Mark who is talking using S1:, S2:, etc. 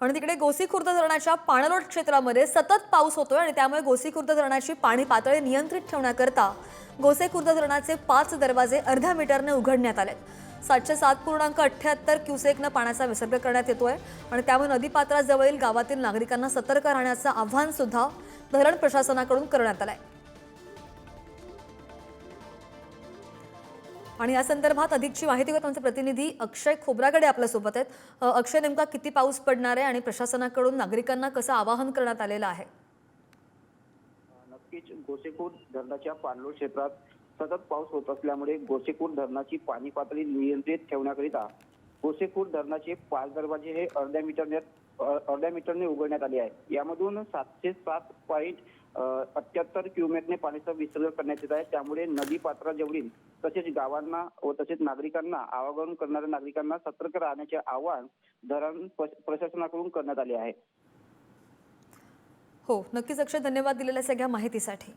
S1: आणि तिकडे गोसीखुर्द धरणाच्या पाणलोट क्षेत्रामध्ये सतत पाऊस होतोय आणि त्यामुळे गोसीखुर्द धरणाची पाणी पातळी नियंत्रित ठेवण्याकरता गोसेखुर्द धरणाचे पाच दरवाजे अर्ध्या मीटरने उघडण्यात आलेत. सातशे सात पूर्णांक अठ्ठ्याहत्तर क्युसेकनं पाण्याचा विसर्ग करण्यात येतोय आणि त्यामुळे नदीपात्राजवळील गावातील नागरिकांना सतर्क राहण्याचं आव्हान सुद्धा धरण प्रशासनाकडून करण्यात आलंय. आणि या संदर्भात अधिकची माहिती घेतो आमचे प्रतिनिधी अक्षय खोब्रागडे आपल्यासोबत आहेत. अक्षय नेमका किती पाऊस पडणार आहे आणि प्रशासनाकडून नागरिकांना कसं आवाहन करण्यात आलेलं आहे?
S2: नक्कीच गोसेखूर धरणाच्या पाणलोट क्षेत्रात सतत पाऊस होत असल्यामुळे गोसेखूर धरणाची पाणी पातळी नियंत्रित ठेवण्याकरिता गोसेखूर धरणाचे पाच दरवाजे हे अर्ध्या मीटरने अर्ध्या मीटरने उघडण्यात आले आहे यामधून सातशे सात पॉईंट अठ्याहत्तर क्युमेकने पाण्याचा विसर्ग करण्यात येत आहे. त्यामुळे नदी पात्राजवळील तसेच गावांना व तसेच नागरिकांना आवागमन करणाऱ्या नागरिकांना सतर्क राहण्याचे आवाहन धरण प्रशासनाकडून करण्यात आले आहे.
S1: हो नक्कीच अक्षय धन्यवाद दिलेल्या सगळ्या माहितीसाठी.